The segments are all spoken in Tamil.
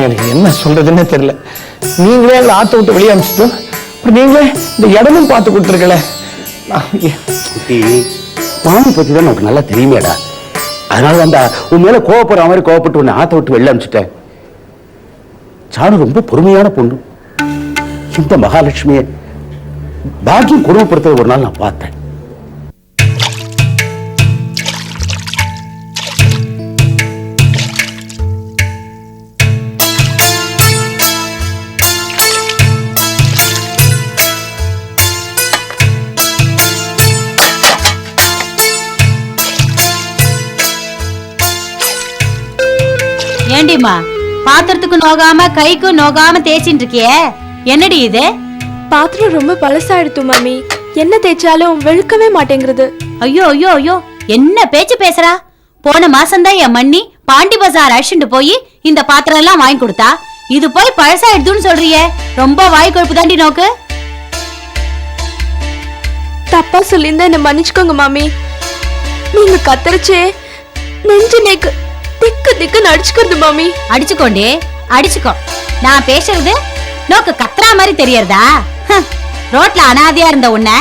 எனக்கு என்ன சொல்றதுன்னே தெரியல. நீங்களே எங்களை ஆத்த விட்டு வெளியே அமிச்சிட்டு அப்புறம் நீங்களே இந்த இடமும் பார்த்து கொடுத்துருக்கல. குட்டி பத்தி தான் உனக்கு நல்லா தெரியுமேடா. அதனால அந்த உன் மேல கோவப்படுற மாதிரி கோவப்பட்டு உன்னை ஆத்த விட்டு வெளில அனுப்பிச்சிட்டேன். சாணு ரொம்ப பொறுமையான பொண்ணு. இந்த மகாலட்சுமியை பாக்கியம் கொடுமைப்படுத்த ஒரு நாள் நான் பார்த்தேன். பாத்திரத்துக்கு நோகாம கைக்கும் நோகாம தேய்ச்சிட்டு இருக்கியே என்னடி இது? பாத்திரம் ரொம்ப பழசாயிடுத்து மாமி. என்ன தேய்ச்சாலும் வெளுக்கவே மாட்டேங்கிறது. ஐயோ ஐயோ ஐயோ. என்ன பேச்சு பேசுறா? போன மாசம்தான் என் மண்ணி பாண்டி பஜார் அழிச்சுட்டு போய் இந்த பாத்திரம் எல்லாம் வாங்கி கொடுத்தா. இது போய் பழசாயிடுதுன்னு சொல்றியே. ரொம்ப வாய் கொழுப்பு தாண்டி நோக்கு. தப்பா சொல்லியிருந்தா என்ன மன்னிச்சுக்கோங்க மாமி. நீங்க கத்தரிச்சே நெஞ்சு நேக்கு திக்கு திக்கு அடிச்சுக்கிறது மாமி. அடிச்சுக்கோண்டி அடிச்சுக்கோ. நான் பேசுறது நோக்கு கத்துறா மாதிரி தெரியறதா? ரோட்ல அனாதையா இருந்த உன்னை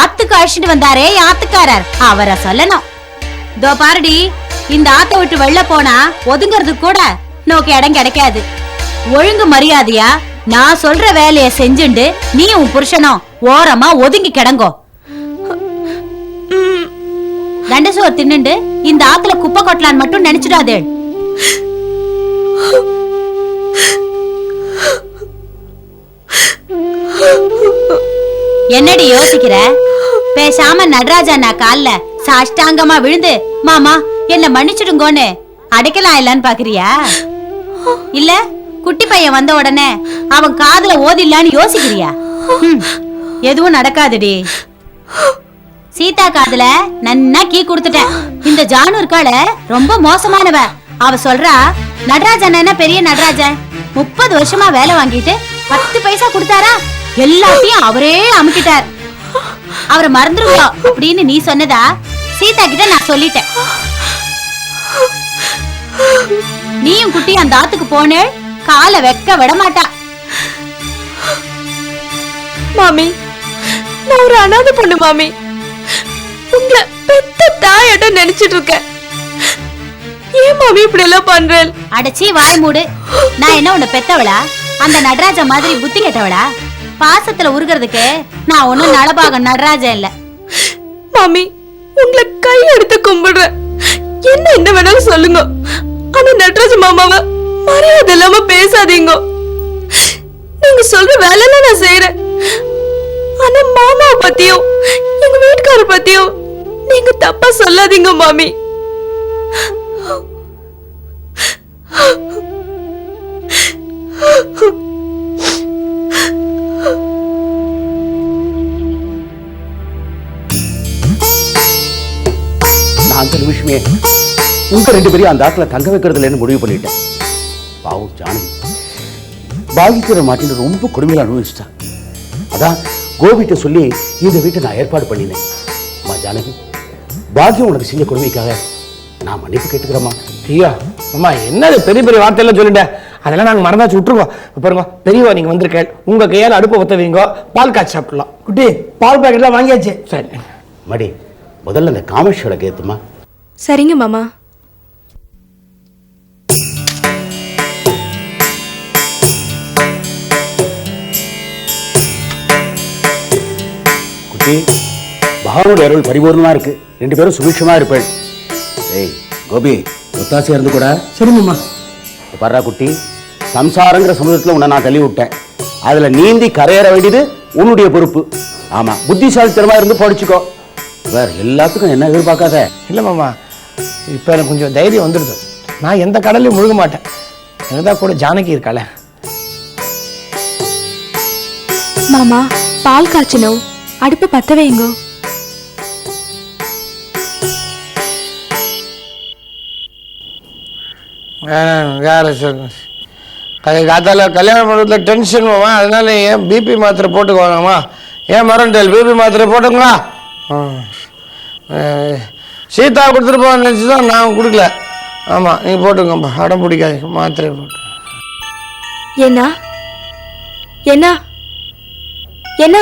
ஆத்துக்கு அழிச்சிட்டு வந்தாரே ஆத்துக்காரர். அவரை சொல்லணும். இதோ பாருடி இந்த ஆத்த விட்டு வெளில போனா ஒதுங்கிறதுக்கு கூட நோக்கு இடம் கிடைக்காது. ஒழுங்கு மரியாதையா நான் சொல்ற வேலைய செஞ்சுண்டு நீ உன் புருஷனும் ஓரமா ஒதுங்கி கிடங்கோ. தண்டசோறு தின்னுண்டு இந்த ஆத்துல குப்பை கொட்டலான்னு மட்டும் நினைச்சிடாதே. என்னடி யோசிக்கிற? பேசாம நடராஜா நான் கால்ல சாஷ்டாங்கமா விழுந்து மாமா என்ன மன்னிச்சிடுங்கோன்னு அடைக்கலாம் இல்லன்னு பாக்குறியா? இல்ல குட்டி பையன் வந்த உடனே அவன் காதுல ஓதில்லான்னு யோசிக்கிறியா? எதுவும் நடக்காதுடி. சீதா காதுல நன்னா கீ கொடுத்துட்டேன். இந்த ஜானு இருக்காள ரொம்ப மோசமானவ. அவ சொல்றா நடராஜன் என்ன பெரிய நடராஜன். முப்பது வருஷமா வேலை வாங்கிட்டு பத்து பைசா கொடுத்தாரா? எல்லாத்தையும் அவரே அமுக்கிட்டார். அவரை மறந்துருவோம் அப்படின்னு நீ சொன்னதா? சீதா கிட்ட நான் சொல்லிட்டேன். நீயும் குட்டி அந்த ஆத்துக்கு போனே காலை வெக்க விட மாட்டா மாமி நான் ஒரு அனாதை பொண்ணு மாமி. உங்களை பெத்த தாயாட்டம் நினைச்சிட்டு இருக்கேன். ஏன் மாமி இப்படி எல்லாம் பண்றேன் அடைச்சி வாய் மூடு. நான் என்ன உன்னை பெத்தவளா? அந்த நடராஜ மாதிரி புத்தி கெட்டவளா? பாசத்துல உருகிறதுக்கு நான் ஒண்ணும் நலபாகம் நடராஜன் இல்ல. மாமி உங்களை கை எடுத்து கும்பிடுறேன். என்ன என்ன வேணாலும் சொல்லுங்க. ஆனா நட்ராஜ் மாமாவை மரியாதை இல்லாம பேசாதீங்க. நீங்க சொல்ற வேலையெல்லாம் நான் செய்யறேன் ஆனா மாமாவை பத்தியும் எங்க பத்தியும் நீங்க தப்பா சொல்லாதீங்க மாமி. அந்த நிமிஷமே உங்க ரெண்டு பேரும் அந்த ஆட்டில் தங்க வைக்கிறது இல்லைன்னு முடிவு பண்ணிட்டேன். பாவம் ஜானகி. பாகிக்கிற மாட்டின்னு ரொம்ப கொடுமையில் அனுபவிச்சிட்டான் அதான் கோபிட்ட சொல்லி இந்த வீட்டை நான் ஏற்பாடு பண்ணினேன். ஜானகி பாக்கியம் உனக்கு செஞ்ச கொடுமைக்காக நான் மன்னிப்பு கேட்டுக்கிறேம்மா. ஐயா அம்மா என்னது பெரிய பெரிய வார்த்தையெல்லாம் சொல்லிட்டேன் அதெல்லாம் நாங்க மறந்தாச்சு விட்டுருவோம் பாருங்க பெரியவா நீங்க வந்திருக்கேன் உங்க கையால அடுப்பை ஒத்த வைங்க பால் காய்ச்சி சாப்பிடலாம் குட்டி பால் பாக்கெட்லாம் வாங்கியாச்சு. சரி. மடி முதல்ல அந்த காமேஸ்வரை கேத்துமா சரிங்க மாமா. குட்டி பகவானுடைய அருள் பரிபூர்ணமா இருக்கு. ரெண்டு பேரும் சுபிட்சமா இருப்பேன். ஏய் கோபி ஒத்தாசையா இருந்து கூட சரிங்கம்மா பர்றா குட்டி. சம்சாரங்கிற சமுதிரத்துல உன்னை நான் தள்ளி விட்டேன். அதுல நீந்தி கரையேற வேண்டியது உன்னுடைய பொறுப்பு. ஆமா புத்திசாலித்தனமா இருந்து படிச்சுக்கோ. வேற எல்லாத்துக்கும் என்ன எதிர்பார்க்காத? இல்ல மாமா. இப்ப எனக்கு கொஞ்சம் தைரியம் வந்துடுது நான் எந்த கடல்லையும் முழுக மாட்டேன். எனக்கு தான் கூட ஜானகி இருக்காள. மாமா பால் காய்ச்சணும். அடுப்பு பத்த வைங்கோ வேற அது காத்தால கல்யாண மண்டபத்தில் டென்ஷன் போவேன் அதனால ஏன் பிபி மாத்திரை போட்டுக்குவாங்கம்மா ஏன் மரண்டல் பிபி மாத்திரை போட்டுங்களா சீதா கொடுத்துட்டு போக நினச்சி தான் நான் கொடுக்கல. ஆமாம் நீங்கள் போட்டுங்கப்பா அடம் பிடிக்காது மாத்திரை போட்டு. என்ன? என்ன? என்ன?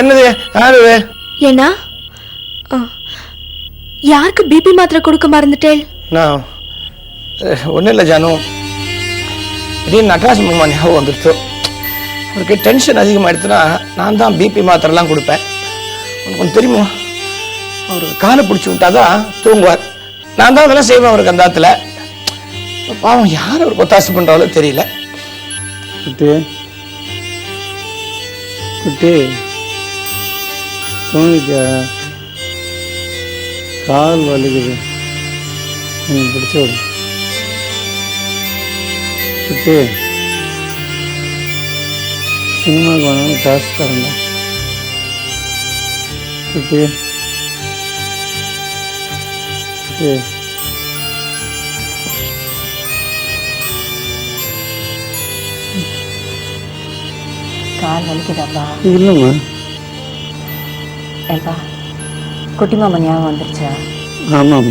என்னது யாரு? என்ன? யாருக்கு பிபி மாத்திரை கொடுக்க மறந்துட்டேள்? நான். Eh, ஒன்றும் இல்லை ஜானு. திடீர்னு நட்ராஜ் மாமா ஞாபகம் வந்துருச்சு. அவருக்கு டென்ஷன் அதிகமாகிடுச்சுன்னா நான் தான் பிபி மாத்திரைலாம் கொடுப்பேன். உனக்கு ஒன்று தெரியுமா? அவர் காலை பிடிச்சி விட்டாதான் தூங்குவார். நான் தான் அதெல்லாம் செய்வேன் அவருக்கு அந்த ஆத்துல பாவம் யார் அவர் ஒத்தாசு பண்ணுறாலோ தெரியல. குட்டி. குட்டி. தூங்கிட்டியா கால் வலிக்குது. பிடிச்ச விடு. குட்டி சினிமாவுக்கு வேணாலும் காசு தரேன்டா. குட்டி குட்டி கால் வலிக்குதாப்பா? இல்லைம்மா. ஏப்பா குட்டி மாமா ஞாபகம் வந்துருச்சா? ஆமாம்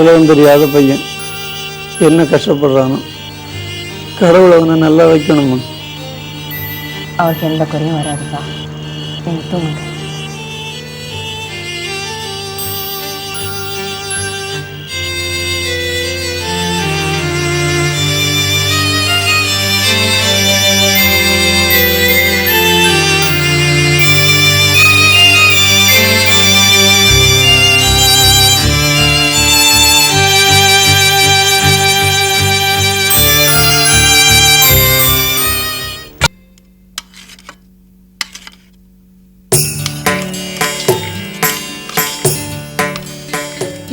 உலகம் தெரியாத பையன். என்ன கஷ்டப்படுறானோ. கடவுள் அவனை நல்லா வைக்கணுமா? அவருக்கு எந்த குறையும் வராதுப்பா. நீங்க தூங்குங்க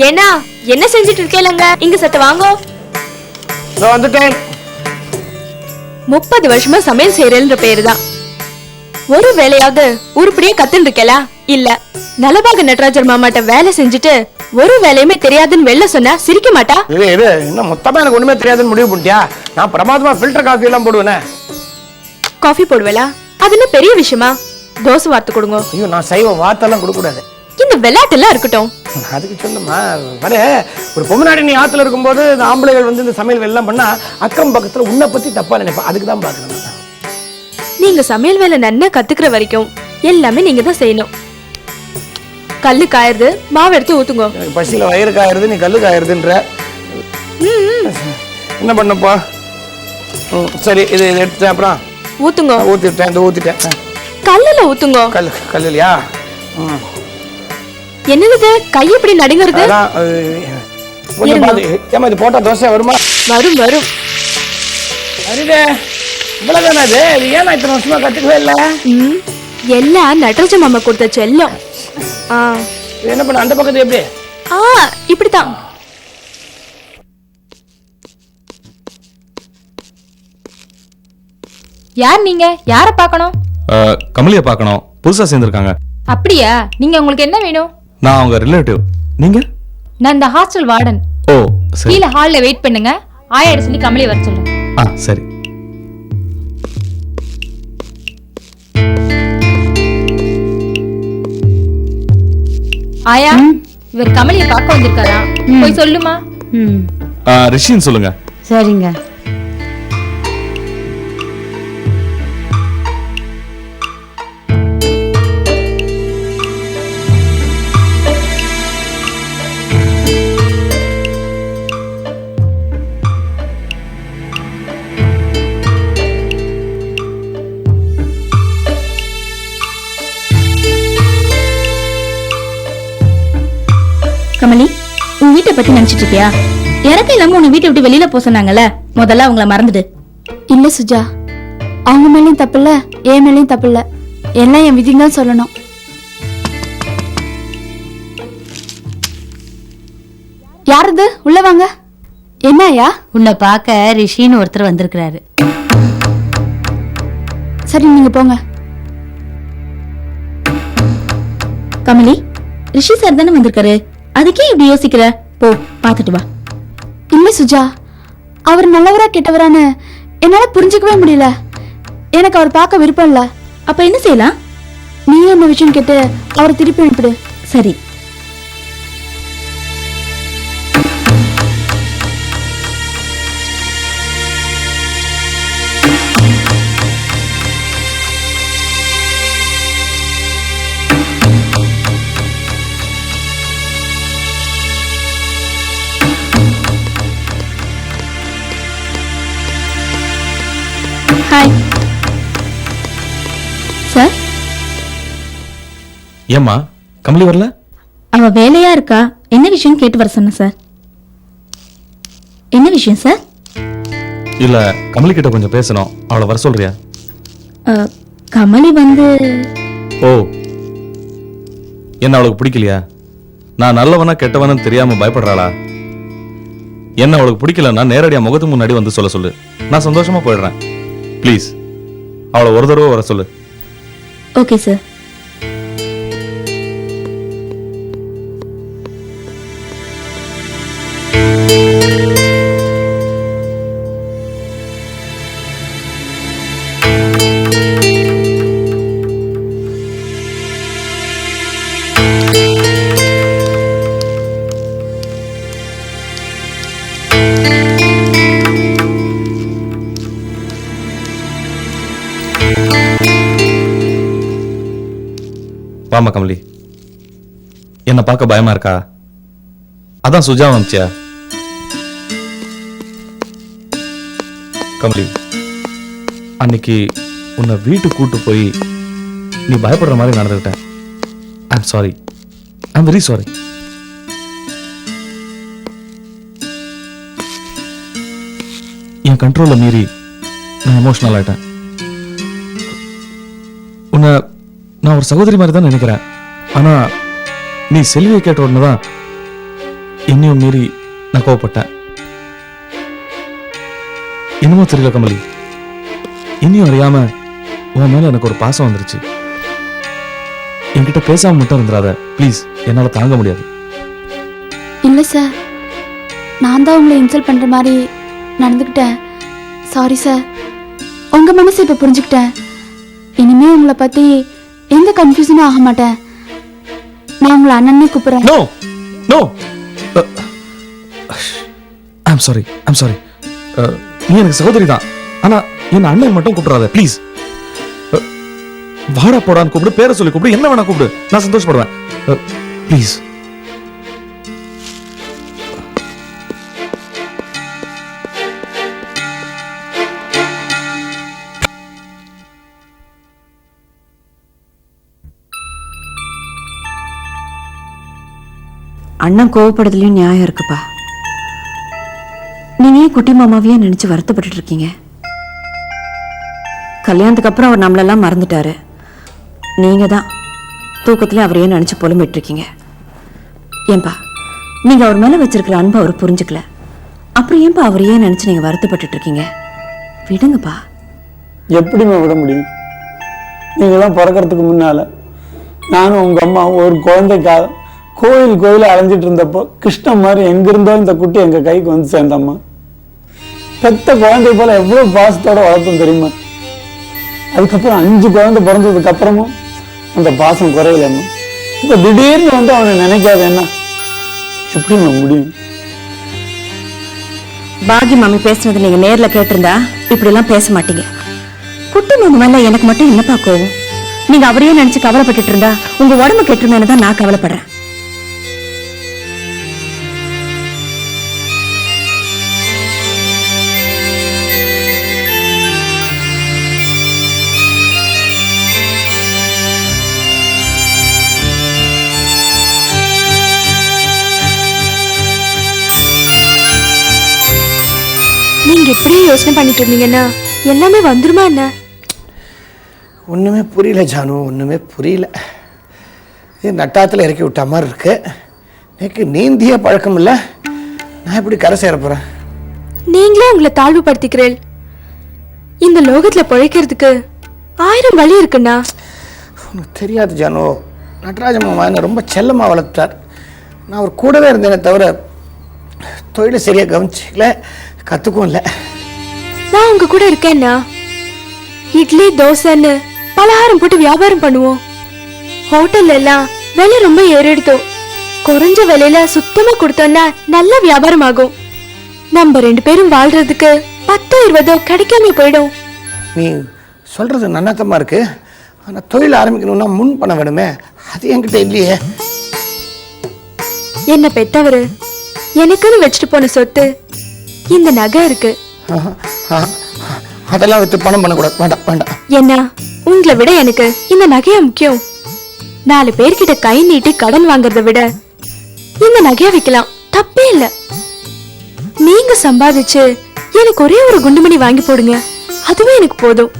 என்ன என்ன செஞ்சுட்டு இருக்கேலங்க? இங்க சத்த வாங்கோ. நான் வந்துட்டேன். முப்பது வருஷமா சமையல் செய்யறேன்ற பேரு தான் ஒரு வேலையாவது உருப்படியே கத்துன்னு இருக்கலா? இல்ல நலபாக நடராஜர் மாமாட்ட வேலை செஞ்சுட்டு ஒரு வேலையுமே தெரியாதுன்னு வெளில சொன்னா சிரிக்க மாட்டா? இது இது இன்னும் மொத்தமாக எனக்கு ஒன்றுமே தெரியாதுன்னு முடிவு பண்ணிட்டியா? நான் பிரமாதமாக ஃபில்டர் காஃபி எல்லாம் போடுவேனே. காஃபி போடுவேலா? அது என்ன பெரிய விஷயமா? தோசை வார்த்து கொடுங்க. ஐயோ நான் சைவ வார்த்தைலாம் கொடுக்கக்கூடாது. இந்த விளையாட்டெல்லாம் இருக்கட்டும். அதுக்கு சொல்லுமா வர ஒரு பொம்மநாடி நீ ஆத்துல இருக்கும்போது இந்த ஆம்பளைகள் வந்து இந்த சமையல் எல்லாம் பண்ணா அக்கம் பக்கத்துல உன்னை பத்தி தப்பா நினைப்பா அதுக்கு தான் பாக்குறேன் நீங்க சமையல் வேலை நன்னா கத்துக்கிற வரைக்கும் எல்லாமே நீங்க தான் செய்யணும். கல்லு காயிருது மாவு எடுத்து ஊத்துங்க. பசியில வயிறு காயிருது நீ கல்லு காயிருதுன்ற என்ன பண்ணப்பா? ம், சரி இது இது எடுத்துட்டேன். அப்புறம்? ஊத்துங்க. நான் ஊத்திட்டேன் இந்த ஊத்திட்டேன். ஆ, கல்லுல ஊத்துங்க. கல் கல் இல்லையா ம், என்னது கை இப்படி நடுங்கிறது? ஏமா இது போட்டா தோசை வருமா? வரும் வரும். அரிடே இவ்வளவுதானே இது? இது ஏன் நான் இத்தனை வருஷமா கத்துக்கவே இல்லை? ம், எல்லாம் நடராஜ மாமா கொடுத்த செல்லம். என்ன பண்ண அந்த பக்கத்து எப்படி? ஆ இப்படித்தான். யார் நீங்க? யார பார்க்கணும்? கமலியை பார்க்கணும். புதுசாக சேர்ந்துருக்காங்க. அப்படியா? நீங்க உங்களுக்கு என்ன வேணும்? நான் அவங்க ரிலேட்டிவ் நீங்க நான் இந்த ஹாஸ்டல் வார்டன். ஓ சரி. கீழே ஹால்ல வெயிட் பண்ணுங்க. ஆயாட சொல்லி கமலி வர சொல்லுங்க ஆ சரி. ஆயா இவர் கமலியை பார்க்க வந்திருக்காரா? போய் சொல்லுமா? ம். ரிஷின்னு சொல்லுங்க. சரிங்க. பத்தி நினைச்சிட்டு இருக்கியா? இறக்க இல்லாம உன்னை வீட்டை விட்டு வெளியில போக சொன்னாங்கல்ல? முதல்ல அவங்கள மறந்துடு. இல்ல சுஜா. அவங்க மேலயும் தப்பில்ல என் மேலயும் தப்பில்ல. எல்லாம் என் விதின்னு தான் சொல்லணும். யார் இது உள்ள வாங்க. என்னய்யா உன்னை பார்க்க ரிஷின்னு ஒருத்தர் வந்திருக்கிறாரு. சரி நீங்க போங்க. கமலி ரிஷி சார் தானே வந்திருக்காரு. அதுக்கே இப்படி யோசிக்கிற? போ பார்த்துட்டு வா. இல்ல சுஜா. அவர் நல்லவரா கெட்டவரான்னு என்னால புரிஞ்சுக்கவே முடியல. எனக்கு அவர் பார்க்க விருப்பம் இல்ல. அப்ப என்ன செய்யலாம்? நீ என்ன விஷயம் கேட்டு அவரை திருப்பி அனுப்பிடு. சரி. ஏம்மா கமலி வரல? அவ வேலையா இருக்கா? என்ன விஷயம் கேட்டு வர சொன்ன சார் என்ன விஷயம் சார் இல்ல கமலி கிட்ட கொஞ்சம் பேசணும். அவளை வர சொல்றியா? அஹ், கமலி வந்து ஓ. என்ன அவளுக்கு பிடிக்கலையா? நான் நல்லவனா கெட்டவனு தெரியாம பயப்படுறாளா? என்ன அவளுக்கு பிடிக்கலன்னா நேரடியா முகத்து முன்னாடி வந்து சொல்ல சொல்லு. நான் சந்தோஷமா போயிடுறேன். ப்ளீஸ் அவளை ஒரு தடவை வர சொல்லு. ஓகே சார் வாமா கமலி. என்ன பார்க்க பயமா இருக்கா? அதான் சுஜா வந்துச்சியா கமலி அன்னைக்கு உன்னை வீட்டுக்கு கூட்டு போய் நீ பயப்படுற மாதிரி நடந்துக்கிட்ட I'm sorry I'm very sorry என் கண்ட்ரோலை மீறி நான் எமோஷனல் ஆயிட்டேன். உன்னை நான் ஒரு சகோதரி மாதிரி தான் நினைக்கிறேன். ஆனா நீ செல்வியை கேட்ட உடனே தான் என்னையும் மீறி நான் கோவப்பட்டேன். என்னமோ தெரியல கமலி. இன்னும் அறியாம உன் மேல எனக்கு ஒரு பாசம் வந்துருச்சு. என்கிட்ட பேசாம மட்டும் இருந்துடாத. ப்ளீஸ் என்னால தாங்க முடியாது. இல்ல சார். நான் தான் உங்களை இன்சல்ட் பண்ற மாதிரி நடந்துக்கிட்டேன். Sorry sir. உங்க மனசு இப்ப புரிஞ்சுக்கிட்டேன். இனிமே உங்களை பத்தி எந்த கன்ஃபியூஷனும் ஆக மாட்டேன். நான் உங்களை அண்ணனே கூப்பிடுறேன். No no I'm sorry I'm sorry நீ எனக்கு சகோதரி தான். ஆனா என்ன அண்ணன் மட்டும் கூப்பிடாத ப்ளீஸ் uh, வாடா போடான்னு கூப்பிடு பேரை சொல்லி கூப்பிடு என்ன வேணா கூப்பிடு. நான் சந்தோஷப்படுவேன். Uh, ப்ளீஸ் அண்ணன் கோவப்படுறதுலயும் நியாயம் இருக்குப்பா. நீங்க ஏன் குட்டி மாமாவையே நினைச்சு வருத்தப்பட்டு இருக்கீங்க? கல்யாணத்துக்கு அப்புறம் அவர் நம்மளெல்லாம் மறந்துட்டாரு. நீங்க தான் தூக்கத்திலே அவரையே நினைச்சு புலம்பிட்டு இருக்கீங்க. ஏன்பா நீங்க அவர் மேல வச்சிருக்கிற அன்பை அவர் புரிஞ்சுக்கல. அப்புறம் ஏன்பா அவரையே நினைச்சு நீங்க வருத்தப்பட்டுட்டு இருக்கீங்க? விடுங்கப்பா. எப்படிம்மா விட முடியும்? நீங்களாம் பிறக்கிறதுக்கு முன்னால நானும் உங்க அம்மா ஒரு குழந்தைக்காக கோயில் கோயில் அலைஞ்சிட்டு இருந்தப்போ கிருஷ்ணன் மாதிரி எங்கிருந்தோ இந்த குட்டி எங்க கைக்கு வந்து சேர்ந்தம்மா. பெத்த குழந்தை போல எவ்வளவு பாசத்தோட வளர்த்தோம் தெரியுமா? அதுக்கப்புறம் அஞ்சு குழந்தை பிறந்ததுக்கு அப்புறமும் அந்த பாசம் குறையலம்மா. இப்ப திடீர்னு வந்து அவனை நினைக்காத என்ன? எப்படிம்மா முடியும்? பாகி மாமி பேசுனது நீங்க நேர்ல கேட்டிருந்தா இப்படி எல்லாம் பேச மாட்டீங்க. குட்டி மாமி மேல எனக்கு மட்டும் என்னப்பா கோவம்? நீங்க அவரையே நினைச்சு கவலைப்பட்டுட்டு இருந்தா உங்க உடம்பு கெட்டுருமேனு தான் நான் கவலைப்படுறேன். யோசனை பண்ணிட்டு இருந்தீங்கன்னா எல்லாமே வந்துருமா என்ன ஒன்றுமே புரியல ஜானு ஒன்றுமே புரியல. இது நட்டாத்தில் இறக்கி விட்ட மாதிரி இருக்கு. எனக்கு நீந்திய பழக்கம் இல்லை. நான் எப்படி கரை சேர போகிறேன் நீங்களே உங்களை தாழ்வுபடுத்திக்கிறேன் இந்த லோகத்துல பிழைக்கிறதுக்கு ஆயிரம் வழி இருக்குண்ணா. உனக்கு தெரியாது ஜானு. நடராஜ மாமா என்னை ரொம்ப செல்லமாக வளர்த்தார் நான் அவர் கூடவே இருந்தேனே தவிர தொழிலை சரியாக கவனிச்சிக்கல கற்றுக்கும் இல்லை. நான் உங்க கூட இருக்கேன்னா? இட்லி தோசைன்னு பலகாரம் போட்டு வியாபாரம் பண்ணுவோம். ஹோட்டல்ல எல்லாம் விலை ரொம்ப ஏறிடுதோ? குறைஞ்ச விலையில சுத்தமா கொடுத்தோம்னா நல்ல வியாபாரம் ஆகும் நம்ம ரெண்டு பேரும் வாழ்றதுக்கு பத்தோ இருபதோ கிடைக்காம போயிடும். நீ சொல்கிறது நன்னத்தமாக இருக்கு. ஆனால் தொழில் ஆரம்பிக்கணும்னா முன் பணம் வேணுமே. அது என்கிட்ட இல்லையே. என்ன பெத்தவரு? எனக்குன்னு வச்சுட்டு போன சொத்து இந்த நகை இருக்கு. அதெல்லாம் வித்து பணம் பண்ணக்கூடாது. வேண்டாம் வேண்டாம். என்ன? உங்களை விட எனக்கு இந்த நகையா முக்கியம்? நாலு பேர்கிட்ட கை நீட்டி கடன் வாங்குறத விட இந்த நகையா வைக்கலாம். தப்பே இல்ல. நீங்க சம்பாதிச்சு எனக்கு ஒரே ஒரு குண்டுமணி வாங்கி போடுங்க. அதுவே எனக்கு போதும்.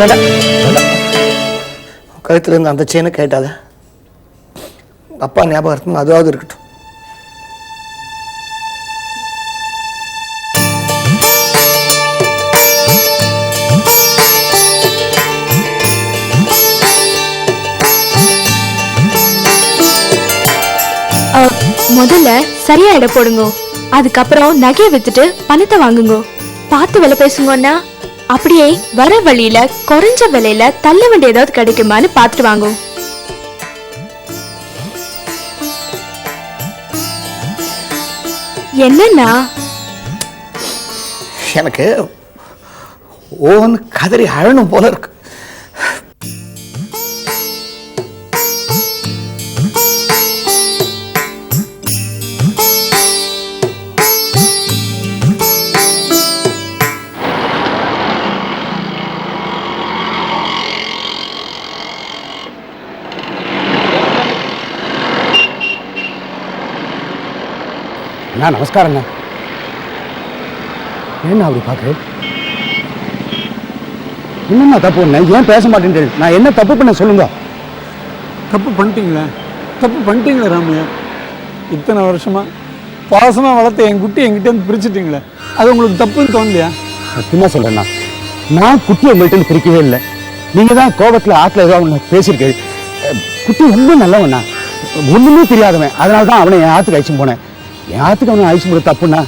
வேண்டாம் கழுத்தில் இருந்து அந்த செயினை கேட்டாத. அப்பா ஞாபகம் இருக்கும் அதுவாவது இருக்கட்டும். முதல்ல சரியா இட போடுங்க. அதுக்கப்புறம் நகையை வித்துட்டு பணத்தை வாங்குங்க. பார்த்து விலை பேசுங்கன்னா அப்படியே வர வழியில குறைஞ்ச விலையில தள்ள வேண்டிய ஏதாவது கிடைக்குமான்னு பார்த்துட்டு வாங்கும் என்னன்னா? எனக்கு ஓன் கதறி அழணும் போல இருக்கு. அண்ணா நமஸ்காரண்ணா ஏண்ணா அப்படி பார்க்குறேன் என்னண்ணா தப்பு பண்ணேன் ஏன் பேச மாட்டேன் நான் என்ன தப்பு பண்ண சொல்லுங்க. தப்பு பண்ணிட்டீங்களே? தப்பு பண்ணிட்டீங்களே ராமையா? இத்தனை வருஷமா பாசமாக வளர்த்த என் குட்டி என்கிட்ட இருந்து பிரிச்சுட்டீங்களே? அது உங்களுக்கு தப்புன்னு தோணலையா? சத்தியமா சொல்றேண்ணா. நான் குட்டி உங்கள்கிட்ட பிரிக்கவே இல்லை. நீங்க தான் கோபத்தில் ஆற்றுல ஏதோ ஒன்று பேசியிருக்கேன் குட்டி ரொம்ப நல்லவண்ணா. ஒண்ணுமே தெரியாதவன். அதனால தான் அவனை என் ஆற்றுக்கு அழிச்சு போனேன். ஆற்றுக்கு அவனை அழிச்சு போட தப்புண்ணா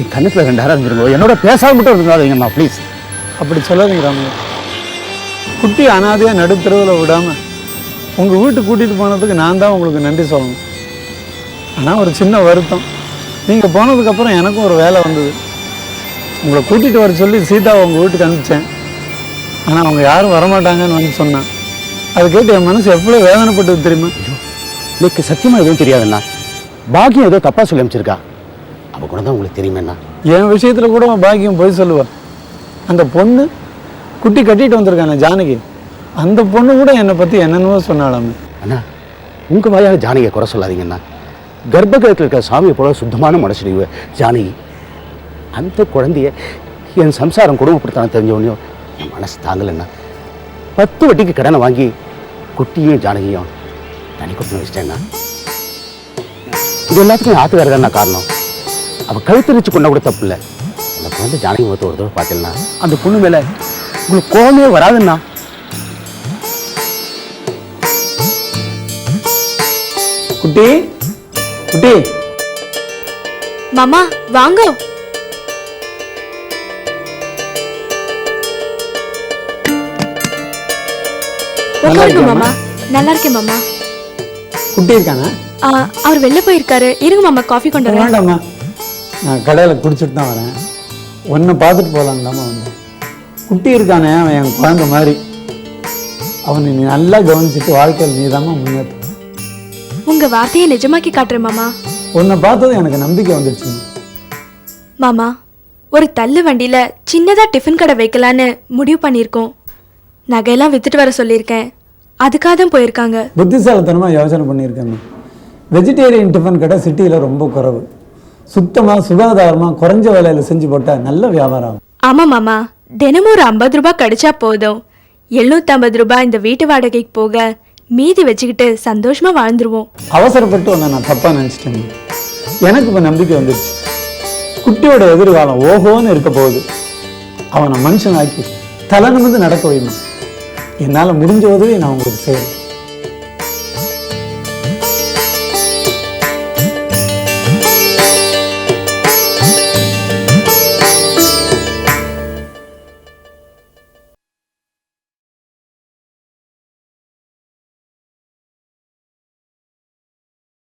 என் கண்ணத்தில் ரெண்டாயிரம் இருந்துருங்க என்னோட பேசாம மட்டும் இருந்துடாதீங்கண்ணா ப்ளீஸ் அப்படி சொல்லாதீங்க குட்டி அனாதையாக நடுத்தருவில் விடாமல் உங்கள் வீட்டுக்கு கூட்டிகிட்டு போனதுக்கு நான் தான் உங்களுக்கு நன்றி சொல்லணும். ஆனால் ஒரு சின்ன வருத்தம். நீங்கள் போனதுக்கப்புறம் எனக்கும் ஒரு வேலை வந்தது. உங்களை கூட்டிகிட்டு வர சொல்லி சீதாவை உங்கள் வீட்டுக்கு அனுப்பிச்சேன். ஆனால் அவங்க யாரும் வரமாட்டாங்கன்னு வந்து சொன்னான். அது கேட்டு என் மனசு எவ்வளோ வேதனைப்பட்டது தெரியுமா? எனக்கு சத்தியமா எதுவும் தெரியாதுண்ணா. பாக்கியம் ஏதோ தப்பா சொல்லி அமைச்சிருக்கா அவ கூட தான் உங்களுக்கு தெரியுமேண்ணா. என் விஷயத்தில் கூட பாக்கியம் போய் சொல்லுவா. அந்த பொண்ணு குட்டி கட்டிட்டு வந்திருக்கானே ஜானகி. அந்த பொண்ணு கூட என்னை பற்றி என்னென்னவோ சொன்னாலாமே அண்ணா உங்க வாயால ஜானகியை குறை சொல்லாதீங்கண்ணா. கர்ப்பகிரகத்தில் இருக்கிற சாமியை போல சுத்தமான மனசுடிவு ஜானகி. அந்த குழந்தைய என் சம்சாரம் குடும்பப்படுத்தான தெரிஞ்சவனையும் என் மனசு தாங்கலைண்ணா. பத்து வட்டிக்கு கடனை வாங்கி குட்டியும் ஜானகியும் தனி கொடுத்து வச்சிட்டேன்னா இது எல்லாத்துக்கும் ஆத்துக்காரர் தானே காரணம்? அவள் கழுத்தரிச்சு கொண்ட கூட தப்பு இல்லை. அந்த குழந்தை ஜானகி முகத்தை ஒரு தடவை பார்த்தேன்னா அந்த பொண்ணு மேலே உங்களுக்கு கோவமே வராதுண்ணா. குட்டி குட்டி. மாமா வாங்க. உட்காருங்க? மாமா. நல்லா இருக்கேன் மாமா. குட்டி இருக்கானா? ஆ, அவர் வெளில போயிருக்காரு. இருங்க மாமா காஃபி கொண்டு வரேன். வேண்டாம்மா. நான் கடையில் குடிச்சிட்டு தான் வரேன். உன்னை பார்த்துட்டு போகலான்னு தாம்மா வந்தேன் குட்டி இருக்கானே அவன் என் குழந்தை மாதிரி. அவனை நீ நல்லா கவனிச்சிட்டு வாழ்க்கையில் நீ தாம்மா முன்னேற்ற. உங்க வார்த்தையை நிஜமாக்கி காட்டுறேன் மாமா. உன்னை பார்த்தது எனக்கு நம்பிக்கை வந்துடுச்சு மாமா ஒரு தள்ளு வண்டியில சின்னதா டிஃபன் கடை வைக்கலான்னு முடிவு பண்ணியிருக்கோம். நகையெல்லாம் வித்துட்டு வர சொல்லியிருக்கேன். அதுக்காக தான் போயிருக்காங்க. புத்திசாலித்தனமாக யோசனை பண்ணியிருக்கேன் வெஜிடேரியன் டிஃபன் கடை சிட்டியில் ரொம்ப குறைவு. சுத்தமாக சுகாதாரமாக குறைஞ்ச விலையில் செஞ்சு போட்டால் நல்ல வியாபாரம் ஆகும். ஆமா மாமா. தினமும் ஒரு ஐம்பது ரூபாய் கிடைச்சா போதும். எழுநூத்தம்பது ரூபாய் இந்த வீட்டு வாடகைக்கு போக மீதி வச்சுக்கிட்டு சந்தோஷமா வாழ்ந்துருவோம். அவசரப்பட்டு உன்னை நான் தப்பாக நினச்சிட்டேன். எனக்கு இப்போ நம்பிக்கை வந்துடுச்சு குட்டியோட எதிர்காலம் ஓஹோன்னு இருக்க போகுது. அவனை மனுஷனாக்கி தலை நிமிர்ந்து நடக்க வைமா. என்னால் முடிஞ்ச உதவி நான் உங்களுக்கு செய்கிறேன்